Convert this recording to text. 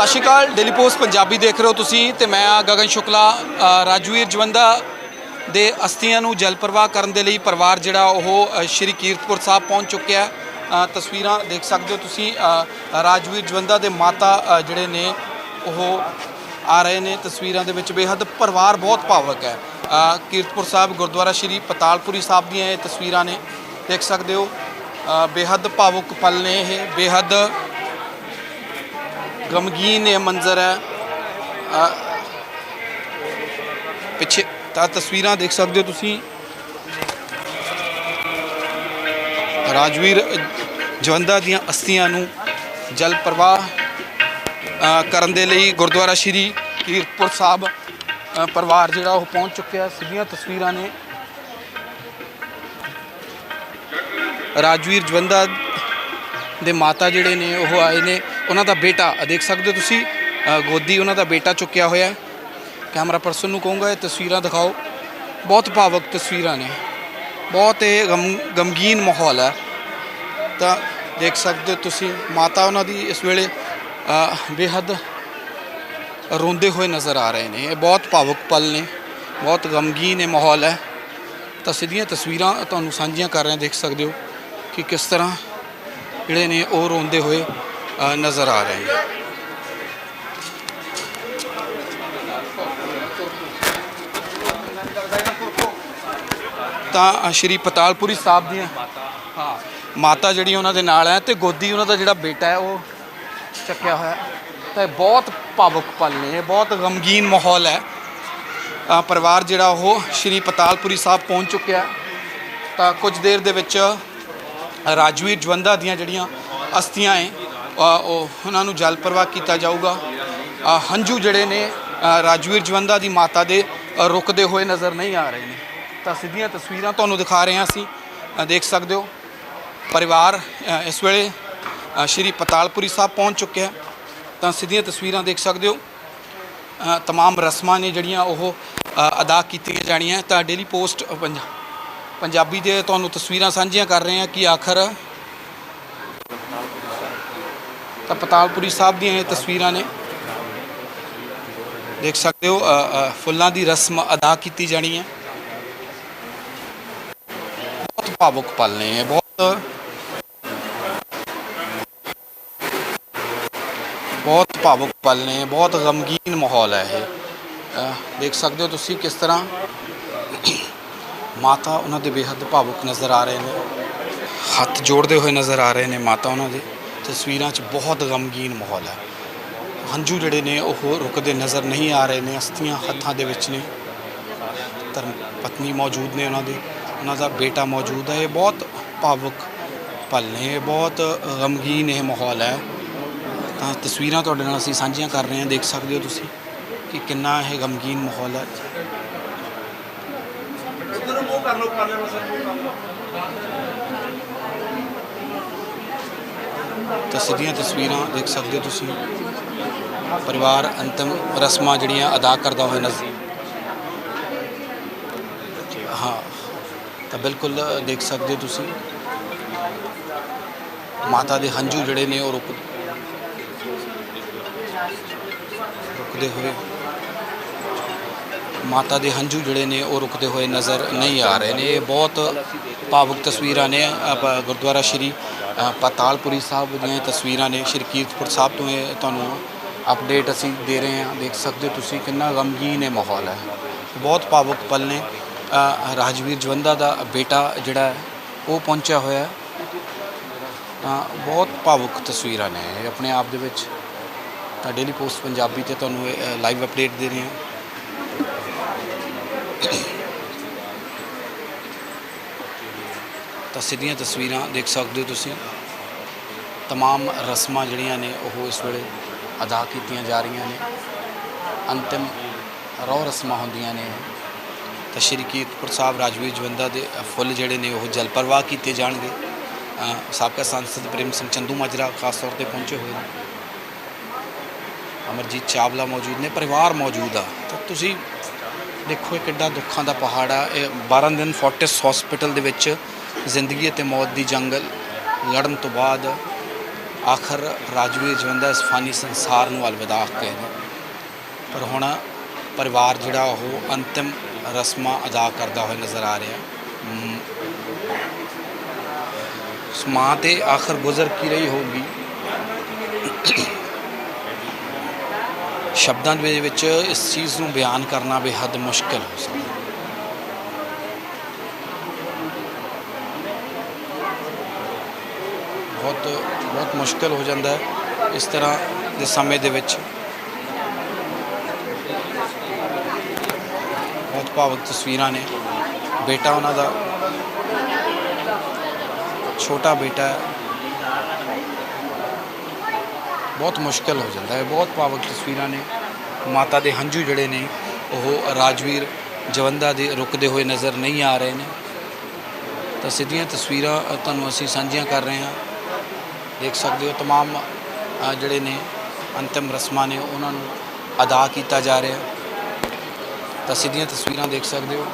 ਸਤਿ ਸ਼੍ਰੀ ਅਕਾਲ ਡੇਲੀ ਪੋਸਟ ਪੰਜਾਬੀ ਦੇਖ ਰਹੇ ਹੋ ਤੁਸੀਂ ਤੇ ਮੈਂ ਆ ਗਗਨ ਸ਼ੁਕਲਾ ਰਾਜਵੀਰ ਜਵੰਦਾ ਦੇ ਅਸਥੀਆਂ ਨੂੰ ਜਲ ਪ੍ਰਵਾਹ ਕਰਨ ਦੇ ਲਈ ਪਰਿਵਾਰ ਜਿਹੜਾ ਉਹ ਸ਼੍ਰੀ ਕੀਰਤਪੁਰ ਸਾਹਿਬ ਪਹੁੰਚ ਚੁੱਕਿਆ ਤਸਵੀਰਾਂ ਦੇਖ ਸਕਦੇ ਹੋ ਤੁਸੀਂ ਰਾਜਵੀਰ ਜਵੰਦਾ ਦੇ ਮਾਤਾ ਜਿਹੜੇ ਨੇ ਉਹ ਆ ਰਹੇ ਨੇ ਤਸਵੀਰਾਂ ਦੇ ਵਿੱਚ। ਬੇਹੱਦ ਪਰਿਵਾਰ ਬਹੁਤ ਭਾਵਕ ਹੈ। ਕੀਰਤਪੁਰ ਸਾਹਿਬ, ਗੁਰਦੁਆਰਾ ਸ਼੍ਰੀ ਪਤਾਲਪੁਰੀ ਸਾਹਿਬ ਦੀਆਂ ਇਹ ਤਸਵੀਰਾਂ ਨੇ ਦੇਖ ਸਕਦੇ ਹੋ। ਬੇਹੱਦ ਭਾਵੁਕ ਪਲ ਨੇ ਇਹ, ਬੇਹੱਦ ਗਮਗੀਨ ਇਹ ਮੰਜ਼ਰ ਹੈ ਪਿੱਛੇ ਤਾਂ ਤਸਵੀਰਾਂ ਦੇਖ ਸਕਦੇ ਹੋ ਤੁਸੀਂ ਰਾਜਵੀਰ ਜਵੰਦਾ ਦੀਆਂ ਅਸਥੀਆਂ ਨੂੰ ਜਲ ਪ੍ਰਵਾਹ ਕਰਨ ਦੇ ਲਈ ਗੁਰਦੁਆਰਾ ਸ਼੍ਰੀ ਕੀਰਤਪੁਰ ਸਾਹਿਬ ਪਰਿਵਾਰ ਜਿਹੜਾ ਉਹ ਪਹੁੰਚ ਚੁੱਕਿਆ ਸਿੱਧੀਆਂ ਤਸਵੀਰਾਂ ਨੇ ਰਾਜਵੀਰ ਜਵੰਦਾ ਦੇ ਮਾਤਾ ਜਿਹੜੇ ਨੇ, ਉਹ ਆਏ ਨੇ। ਉਹਨਾਂ ਦਾ ਬੇਟਾ ਦੇਖ ਸਕਦੇ ਹੋ ਤੁਸੀਂ ਗੋਦੀ ਉਹਨਾਂ ਦਾ ਬੇਟਾ ਚੁੱਕਿਆ ਹੋਇਆ ਹੈ। ਕੈਮਰਾ ਪਰਸਨ ਨੂੰ ਕਹੂੰਗਾ, ਇਹ ਤਸਵੀਰਾਂ ਦਿਖਾਓ। ਬਹੁਤ ਭਾਵਕ ਤਸਵੀਰਾਂ ਨੇ। ਬਹੁਤ ਇਹ ਗਮ, ਗਮਗੀਨ ਮਾਹੌਲ ਹੈ। ਤਾਂ ਦੇਖ ਸਕਦੇ ਹੋ ਤੁਸੀਂ, ਮਾਤਾ ਉਹਨਾਂ ਦੀ ਇਸ ਵੇਲੇ ਬੇਹੱਦ ਰੋਂਦੇ ਹੋਏ ਨਜ਼ਰ ਆ ਰਹੇ ਨੇ। ਇਹ ਬਹੁਤ ਭਾਵੁਕ ਪਲ ਨੇ। ਬਹੁਤ ਗਮਗੀਨ ਇਹ ਮਾਹੌਲ ਹੈ। ਤਾਂ ਸਿੱਧੀਆਂ ਤਸਵੀਰਾਂ ਤੁਹਾਨੂੰ ਸਾਂਝੀਆਂ ਕਰ ਰਹੇ ਦੇਖ ਸਕਦੇ ਹੋ ਕਿ ਕਿਸ ਤਰ੍ਹਾਂ ਜਿਹੜੇ ਨੇ, ਉਹ ਰੋਂਦੇ ਹੋਏ ਨਜ਼ਰ ਆ ਰਹੇ ਨੇ। ਤਾਂ ਸ਼੍ਰੀ ਪਤਾਲਪੁਰੀ ਸਾਹਿਬ ਦੀਆਂ, ਹਾਂ, ਮਾਤਾ ਜਿਹੜੀ ਉਹਨਾਂ ਦੇ ਨਾਲ ਹੈ ਤੇ ਗੋਦੀ ਉਹਨਾਂ ਦਾ ਜਿਹੜਾ ਬੇਟਾ ਹੈ, ਉਹ ਚੱਕਿਆ ਹੋਇਆ ਤਾਂ ਇਹ ਬਹੁਤ ਭਾਵੁਕ ਪਲ ਨੇ ਇਹ, ਬਹੁਤ ਗਮਗੀਨ ਮਾਹੌਲ ਹੈ। ਪਰਿਵਾਰ ਜਿਹੜਾ ਉਹ ਸ਼੍ਰੀ ਪਤਾਲਪੁਰੀ ਸਾਹਿਬ ਪਹੁੰਚ ਚੁੱਕਿਆ ਤਾਂ ਕੁਝ ਦੇਰ ਦੇ ਵਿੱਚ ਰਾਜਵੀਰ ਜਵੰਦਾ ਦੀਆਂ ਜਿਹੜੀਆਂ ਅਸਥੀਆਂ ਹੈ ਉਹ ਉਹਨਾਂ ਨੂੰ ਜਲ ਪ੍ਰਵਾਹ ਕੀਤਾ ਜਾਊਗਾ। ਹੰਝੂ ਜਿਹੜੇ ਨੇ ਰਾਜਵੀਰ ਜਵੰਦਾ ਦੀ ਮਾਤਾ ਦੇ ਰੁਕਦੇ ਹੋਏ ਨਜ਼ਰ ਨਹੀਂ ਆ ਰਹੇ ਨੇ। ਤਾਂ ਸਿੱਧੀਆਂ ਤਸਵੀਰਾਂ ਤੁਹਾਨੂੰ ਦਿਖਾ ਰਹੇ ਹਾਂ ਅਸੀਂ ਦੇਖ ਸਕਦੇ ਹੋ ਪਰਿਵਾਰ ਇਸ ਵੇਲੇ ਸ਼੍ਰੀ ਪਤਾਲਪੁਰੀ ਸਾਹਿਬ ਪਹੁੰਚ ਚੁੱਕਿਆ ਹੈ। ਤਾਂ ਸਿੱਧੀਆਂ ਤਸਵੀਰਾਂ ਦੇਖ ਸਕਦੇ ਹੋ। ਅ, ਤਮਾਮ ਰਸਮਾਂ ਨੇ ਜਿਹੜੀਆਂ ਉਹ ਅਦਾ ਕੀਤੀਆਂ ਜਾਣੀਆਂ। ਤਾਂ ਡੇਲੀ ਪੋਸਟ ਪੰਜ- ਪੰਜਾਬੀ ਦੇ ਤੁਹਾਨੂੰ ਤਸਵੀਰਾਂ ਸਾਂਝੀਆਂ ਕਰ ਰਹੇ ਹਾਂ ਕਿ ਆਖਰ ਤਾਂ ਪਤਾਲਪੁਰੀ ਸਾਹਿਬ ਦੀਆਂ ਇਹ ਤਸਵੀਰਾਂ ਨੇ। ਦੇਖ ਸਕਦੇ ਹੋ ਫੁੱਲਾਂ ਦੀ ਰਸਮ ਅਦਾ ਕੀਤੀ ਜਾਣੀ ਹੈ। ਬਹੁਤ ਭਾਵੁਕ ਪਲ ਨੇ ਇਹ, ਬਹੁਤ ਬਹੁਤ ਭਾਵੁਕ ਪਲ ਨੇ, ਬਹੁਤ ਗਮਗੀਨ ਮਾਹੌਲ ਹੈ ਇਹ। ਦੇਖ ਸਕਦੇ ਹੋ ਤੁਸੀਂ ਕਿਸ ਤਰ੍ਹਾਂ ਮਾਤਾ ਉਹਨਾਂ ਦੇ ਬੇਹੱਦ ਭਾਵੁਕ ਨਜ਼ਰ ਆ ਰਹੇ ਨੇ। ਹੱਥ ਜੋੜਦੇ ਹੋਏ ਨਜ਼ਰ ਆ ਰਹੇ ਨੇ ਮਾਤਾ ਉਹਨਾਂ ਦੇ। ਤਸਵੀਰਾਂ 'ਚ ਬਹੁਤ ਗਮਗੀਨ ਮਾਹੌਲ ਹੈ। ਹੰਝੂ ਜਿਹੜੇ ਨੇ ਉਹ ਰੁਕਦੇ ਨਜ਼ਰ ਨਹੀਂ ਆ ਰਹੇ ਨੇ ਅਸਥੀਆਂ ਹੱਥਾਂ ਦੇ ਵਿੱਚ ਨੇ। ਧਰਮ ਪਤਨੀ ਮੌਜੂਦ ਨੇ ਉਹਨਾਂ ਦੇ। ਉਹਨਾਂ ਦਾ ਬੇਟਾ ਮੌਜੂਦ ਹੈ। ਇਹ ਬਹੁਤ ਭਾਵੁਕ ਪਲ ਨੇ। ਇਹ ਬਹੁਤ ਗਮਗੀਨ ਇਹ ਮਾਹੌਲ ਹੈ। ਤਾਂ ਤਸਵੀਰਾਂ ਤੁਹਾਡੇ ਨਾਲ ਅਸੀਂ ਸਾਂਝੀਆਂ ਕਰ ਰਹੇ ਹਾਂ। ਦੇਖ ਸਕਦੇ ਹੋ ਤੁਸੀਂ ਕਿ ਕਿੰਨਾ ਇਹ ਗਮਗੀਨ ਮਾਹੌਲ ਹੈ। ਤਾਂ ਸਿੱਧੀਆਂ ਤਸਵੀਰਾਂ ਦੇਖ ਸਕਦੇ ਹੋ ਤੁਸੀਂ। ਪਰਿਵਾਰ ਅੰਤਮ ਰਸਮਾਂ ਜਿਹੜੀਆਂ ਅਦਾ ਕਰਦਾ ਹੋਇਆ ਨਜ਼ਰ ਹਾਂ, ਤਾਂ ਬਿਲਕੁਲ ਦੇਖ ਸਕਦੇ ਹੋ ਤੁਸੀਂ। ਮਾਤਾ ਦੇ ਹੰਝੂ ਜਿਹੜੇ ਨੇ ਉਹ ਰੁਕ ਰੁਕਦੇ ਹੋਏ ਮਾਤਾ ਦੇ ਹੰਝੂ ਜਿਹੜੇ ਨੇ ਉਹ ਰੁਕਦੇ ਹੋਏ ਨਜ਼ਰ ਨਹੀਂ ਆ ਰਹੇ ਨੇ। ਇਹ ਬਹੁਤ ਭਾਵੁਕ ਤਸਵੀਰਾਂ ਨੇ। ਗੁਰਦੁਆਰਾ ਸ਼੍ਰੀ ਅ, ਪਤਾਲਪੁਰੀ ਸਾਹਿਬ ਦੀਆਂ ਤਸਵੀਰਾਂ ਨੇ। ਸ਼੍ਰੀ ਕੀਰਤਪੁਰ ਸਾਹਿਬ ਤੋਂ ਇਹ ਤੁਹਾਨੂੰ ਅਪਡੇਟ ਅਸੀਂ ਦੇ ਰਹੇ ਹਾਂ। ਦੇਖ ਸਕਦੇ ਹੋ ਤੁਸੀਂ ਕਿੰਨਾ ਗਮਗੀਨ ਇਹ ਮਾਹੌਲ ਹੈ। ਬਹੁਤ ਭਾਵੁਕ ਪਲ ਨੇ। ਰਾਜਵੀਰ ਜਵੰਦਾ ਦਾ ਬੇਟਾ ਜਿਹੜਾ ਉਹ ਪਹੁੰਚਿਆ ਹੋਇਆ ਤਾਂ ਬਹੁਤ ਭਾਵੁਕ ਤਸਵੀਰਾਂ ਨੇ। ਇਹ ਆਪਣੇ ਆਪ ਦੇ ਵਿੱਚ ਤਾਂ ਡੇਲੀ ਪੋਸਟ ਪੰਜਾਬੀ ਤੇ ਤੁਹਾਨੂੰ ਲਾਈਵ ਅਪਡੇਟ ਦੇ ਰਹੇ ਹਾਂ। ਤਾਂ ਸਿੱਧੀਆਂ ਤਸਵੀਰਾਂ ਦੇਖ ਸਕਦੇ ਹੋ ਤੁਸੀਂ तमाम ਰਸਮਾਂ ਜਿਹੜੀਆਂ ਨੇ ਉਹ ਇਸ ਵੇਲੇ ਅਦਾ ਕੀਤੀਆਂ ਜਾ ਰਹੀਆਂ ਨੇ ਅੰਤਿਮ ਰੋ ਰਸਮਾਂ ਹੁੰਦੀਆਂ ਨੇ ਤਾਂ ਸ਼੍ਰੀ ਕੀਰਤਪੁਰ ਸਾਹਿਬ ਰਾਜਵੀਰ ਜਵੰਦਾ ਦੇ ਫੁੱਲ ਜਿਹੜੇ ਨੇ ਉਹ ਜਲ ਪ੍ਰਵਾਹ ਕੀਤੇ ਜਾਣਗੇ ਅ, ਸਾਬਕਾ ਸੰਸਦ ਪ੍ਰੇਮ ਸਿੰਘ ਚੰਦੂ ਮਾਜਰਾ ਖਾਸ ਤੌਰ ਤੇ ਪਹੁੰਚੇ ਹੋਏ ਨੇ ਅਮਰਜੀਤ ਚਾਵਲਾ ਮੌਜੂਦ ਨੇ ਪਰਿਵਾਰ ਮੌਜੂਦ ਆ ਤਾਂ ਤੁਸੀਂ ਦੇਖੋ ਇਹ ਕਿੱਡਾ ਦੁੱਖਾਂ ਦਾ ਪਹਾੜ ਆ ਇਹ 12 ਦਿਨ ਫੋਰਟਿਸ ਹਸਪੀਟਲ ਦੇ ਵਿੱਚ ਜ਼ਿੰਦਗੀ ਅਤੇ ਮੌਤ ਦੀ ਜੰਗ ਲੜਨ ਤੋਂ ਬਾਅਦ ਆਖਰ ਰਾਜਵੀਰ ਜਵੰਦਾ ਇਸ ਫਾਨੀ ਸੰਸਾਰ ਨੂੰ ਅਲਵਿਦਾ ਕਹੇ ਨੇ। ਪਰ ਹੁਣ ਪਰਿਵਾਰ ਜਿਹੜਾ ਉਹ ਅੰਤਿਮ ਰਸਮਾਂ ਅਦਾ ਕਰਦਾ ਹੋਇਆ ਨਜ਼ਰ ਆ ਰਿਹਾ। ਮਾਂ ਤੇ ਆਖਰ ਗੁਜ਼ਰ ਕੀ ਰਹੀ ਹੋਊਗੀ? ਸ਼ਬਦਾਂ ਦੇ ਵਿੱਚ ਇਸ ਚੀਜ਼ ਨੂੰ ਬਿਆਨ ਕਰਨਾ ਬੇਹੱਦ ਮੁਸ਼ਕਲ ਹੋ ਸਕਦਾ। ਬਹੁਤ ਬਹੁਤ ਮੁਸ਼ਕਲ ਹੋ ਜਾਂਦਾ ਹੈ ਇਸ ਤਰ੍ਹਾਂ ਦੇ ਸਮੇਂ ਦੇ ਵਿੱਚ। ਬਹੁਤ ਭਾਵਕ ਤਸਵੀਰਾਂ ਨੇ। ਬੇਟਾ ਉਹਨਾਂ ਦਾ ਛੋਟਾ ਬੇਟਾ ਬਹੁਤ ਮੁਸ਼ਕਲ ਹੋ ਜਾਂਦਾ ਹੈ। ਬਹੁਤ ਭਾਵੁਕ ਤਸਵੀਰਾਂ ਨੇ। ਮਾਤਾ ਦੇ ਹੰਝੂ ਜਿਹੜੇ ਨੇ, ਉਹ ਰਾਜਵੀਰ ਜਵੰਦਾ ਦੇ ਰੁਕਦੇ ਹੋਏ ਨਜ਼ਰ ਨਹੀਂ ਆ ਰਹੇ ਨੇ। ਤਾਂ ਸਿੱਧੀਆਂ ਤਸਵੀਰਾਂ ਤੁਹਾਨੂੰ ਅਸੀਂ ਸਾਂਝੀਆਂ ਕਰ ਰਹੇ ਹਾਂ। ਦੇਖ ਸਕਦੇ ਹੋ तमाम ਅ, ਜਿਹੜੇ ਨੇ ਅੰਤਿਮ ਰਸਮਾਂ ਨੇ ਉਹਨਾਂ ਨੂੰ ਅਦਾ ਕੀਤਾ ਜਾ ਰਿਹਾ ਤਾਂ ਸਿੱਧੀਆਂ ਤਸਵੀਰਾਂ ਦੇਖ ਸਕਦੇ ਹੋ